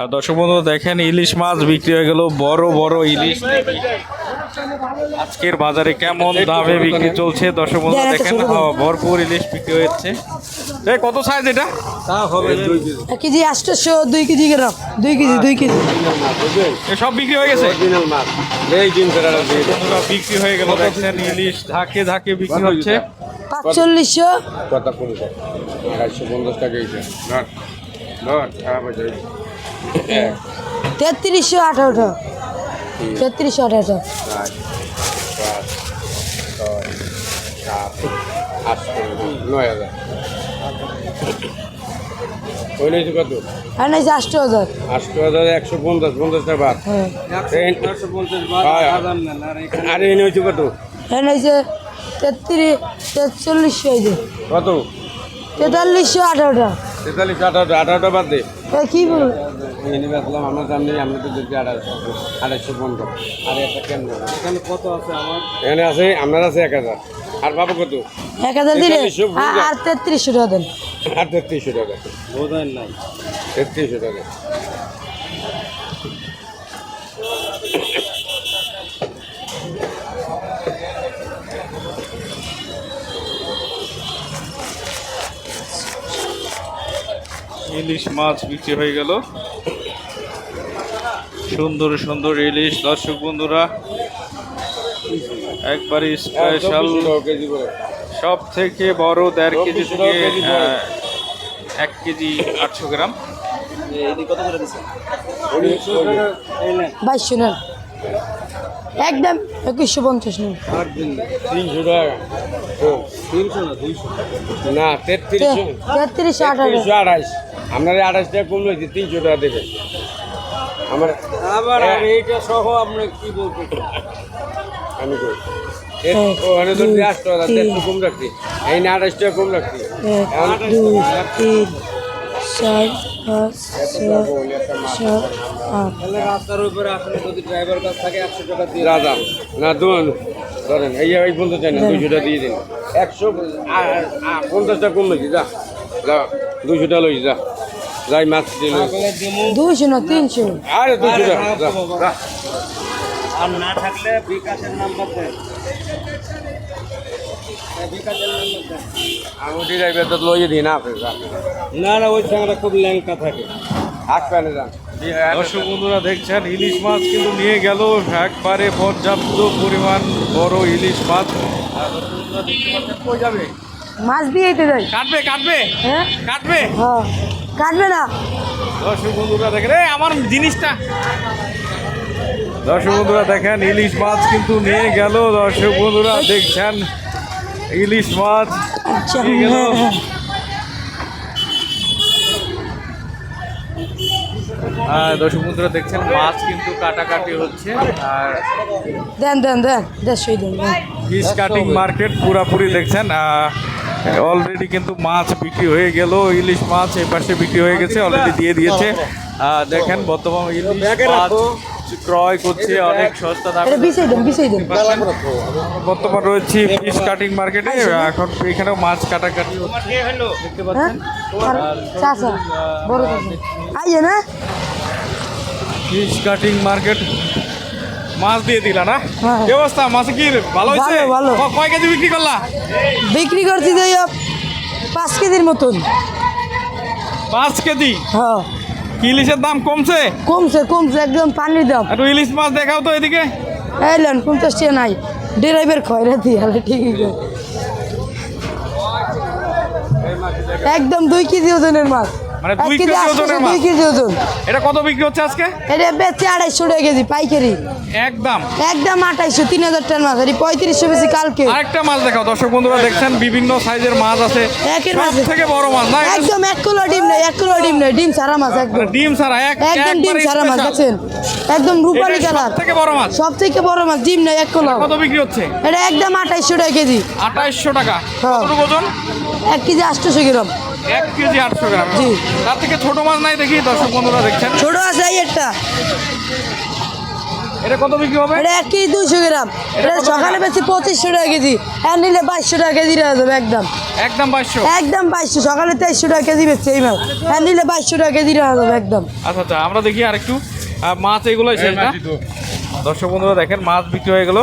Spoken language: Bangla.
আর দর্শক বন্ধু দেখেন ইলিশ মাছ বিক্রি হয়ে গেল বড় বড় ইলিশ। আজকের বাজারে কেমন দামে বিক্রি চলছে? দর্শক বন্ধু দেখেন ভরপুর ইলিশ বিক্রি হচ্ছে এই কত সাইজ এটা? এক কেজি আটশোশো দুই কেজি গ্রাম। দুই কেজি দুই কেজি। এ সব বিক্রি হয়ে গেছে? অরিজিনাল মাছ। এই দিন ফেরার দিয়ে বিক্রি হয়ে গেল দেখছেন ইলিশ ধাকে ধাকে বিক্রি হচ্ছে। পাঁচচল্লিশশো। টাকা এক তেত্রিশশো আঠারোটা তেত্রিশশো একশো পঞ্চাশ পঞ্চাশ টাকা বাদ। হ্যাঁ। কত? তেত্রিশ তেচল্লিশশো কত? তেতাল্লিশশো আঠারোটা তেতাল্লিশ আঠারোটা আঠারোটা বাদ দে। কি বল? এনে বেসলাম আমার সামনে আমরা তো দেখছি আড়াইশো আড়াইশো পনেরো আর একটা কেন এখানে কত আছে আমার? এখানে আছে আপনার আছে এক হাজার। আর বাবু কত? এক হাজার দিলে? আর- তেত্রিশশো টাকা দেন। আর তেত্রিশশো টাকা। বোধহয় নাই। তেত্রিশশো টাকা। ইলিশ মাছ বিক্রি হয়ে গেল। সুন্দর সুন্দর ইলিশ। দর্শক বন্ধুরা একবারে স্পেশাল সব থেকে বড় দেড় কেজি থেকে এক কেজি আটশো গ্রাম। নেন একদম একুশশো পঞ্চাশ নেন। তিনশো টাকা। তিনশো না তেত্রিশশো তেত্রিশশো আঠারো তেত্রিশশো আড়াইশ আপনার আড়াইশ টাকা কম হয়েছে তিনশো টাকা দেবে। আমার আবার এইটা সহ আপনি কি বলতে আমি কই এ- এক, ওখানে তো তিন। দেড়শো কম রাখছি। এই না আড়াইশ টাকা কম রাখছি। চার পাঁচ ছয় সাত আট। রাস্তার উপরে আসলে যদি ড্রাইভার কাছ থাকে একশো টাকা দিয়ে রাজা না ধরুন ধরেন এই চাই না দুইশো টাকা দিয়ে দিন। একশো আ- আ- পঞ্চাশ কম হয়েছে যা যা দুইশো টাকা লইছি যা যাই মাছ দিয়ে লই। দুইশো না তিনশো? আরে যা। আর না থাকলে বিকাশের নাম্বার দেন। দেন আমি ড্রাইভার তো লইয়ে দিই না আপনি না না ওই সঙ্গে খুব ল্যাংকা থাকে। প্যানে যান। দর্শক বন্ধুরা দেখছেন ইলিশ মাছ কিন্তু নিয়ে গেল একবারে পর্যাপ্ত পরিমাণ বড় ইলিশ মাছ। বন্ধুরা কই যাবে মাছ দিয়ে দিতে যাই। কাটবে কাটবে হ্যাঁ? কাটবে। হ্যাঁ। কাটবে না। দর্শক বন্ধুরা দেখেন এই আমার জিনিসটা। দর্শক বন্ধুরা দেখেন ইলিশ মাছ কিন্তু নিয়ে গেল দর্শক বন্ধুরা দেখছেন। ইলিশ মাছ। আচ্ছা। হ্যাঁ দর্শক বন্ধুরা দেখছেন মাছ কিন্তু কাটাকাটি হচ্ছে আর দেন দেন দেন দেড়শোই দেন। ফিশ কাটিং মার্কেট পুরাপুরি দেখছেন অলরেডি কিন্তু মাছ বিক্রি হয়ে গেল ইলিশ মাছ এই পাশে বিক্রি হয়ে গেছে অলরেডি দিয়ে দিয়েছে। আহ, দেখেন বর্তমান ইলিশ মাছ ক্রয় করছে অনেক সস্তা দামে। বিছাই দেন বিছাই দেন। বর্তমান রয়েছে ফিশ কাটিং মার্কেটে এখন এখানেও মাছ কাটাকাটি হচ্ছে। দেখতে হ্যাঁ? পাচ্ছেন? আইয়ে না। ফিশ কাটিং মার্কেট মাছ দিয়ে দিলা না? হ্যাঁ। কি অবস্থা? মাছ কি ভালো হয়েছে? ভালো, ভালো। কয় কেজি বিক্রি করলা? বিক্রি করছি যে পাঁচ কেজির মতন। পাঁচ কেজি? হ্যাঁ। ইলিশের দাম কমছে? কমছে কমছে একদম পানির দাম। একটু ইলিশ মাছ দেখাও তো এদিকে। এলেন পঞ্চাশ টাকা নাই। ড্রাইভার খয়রা দিয়ালে ঠিকই। একদম দুই কেজি ওজনের মাছ। মানে এক দুই কেজি কেজি ওজনের মাছ? কেজি ওজন। এটা কত বিক্রি হচ্ছে আজকে? এটা বেচে আড়াইশো টাকা কেজি পাইকারি। একদম। একদম আঠাইশো তিন হাজার টাকার মাছ এটি পঁয়ত্রিশশো বেশি কালকে। আরেকটা মাছ দেখাও দর্শক বন্ধুরা দেখছেন বিভিন্ন সাইজের মাছ আছে। একের মাছ থেকে বড় মাছ না একদম এক কিলো ডিম নেই এক কিলো ডিম নেই ডিম সারা মাছ একদম। ডিম ছাড়া এক একদম ডিম সারা মাছ। দেখছেন? একদম রূপালি কালার। থেকে বড় মাছ। সব থেকে বড় মাছ ডিম নেই এক কিলো। কত বিক্রি হচ্ছে? এটা একদম আঠাইশশো টাকা কেজি। আঠাইশশো টাকা। হ্যাঁ। কতটুকু ওজন? এক কেজি আটশোশো গ্রাম। এক কেজি আটশো গ্রাম। জি। তার থেকে ছোট মাছ নাই দেখি দর্শক বন্ধুরা দেখছেন। ছোট আছে এই একটা। এটা কত বিক্রি হবে? এটা এক কেজি দুইশো গ্রাম। এটা সকালে বেশি পঁচিশশো টাকা কেজি। আর নিলে বাইশশো টাকা কেজি দেওয়া যাবে একদম। একদম বাইশশো? একদম বাইশশো। সকালে তেইশশো টাকা কেজি বেচছে এই মাছ। হ্যাঁ নিলে বাইশশো টাকা কেজি রাখা যাবে একদম। আচ্ছা আচ্ছা আমরা দেখি আর একটু মাছ এগুলোই শেষ না? দর্শক বন্ধুরা দেখেন মাছ বিক্রি হয়ে গেল।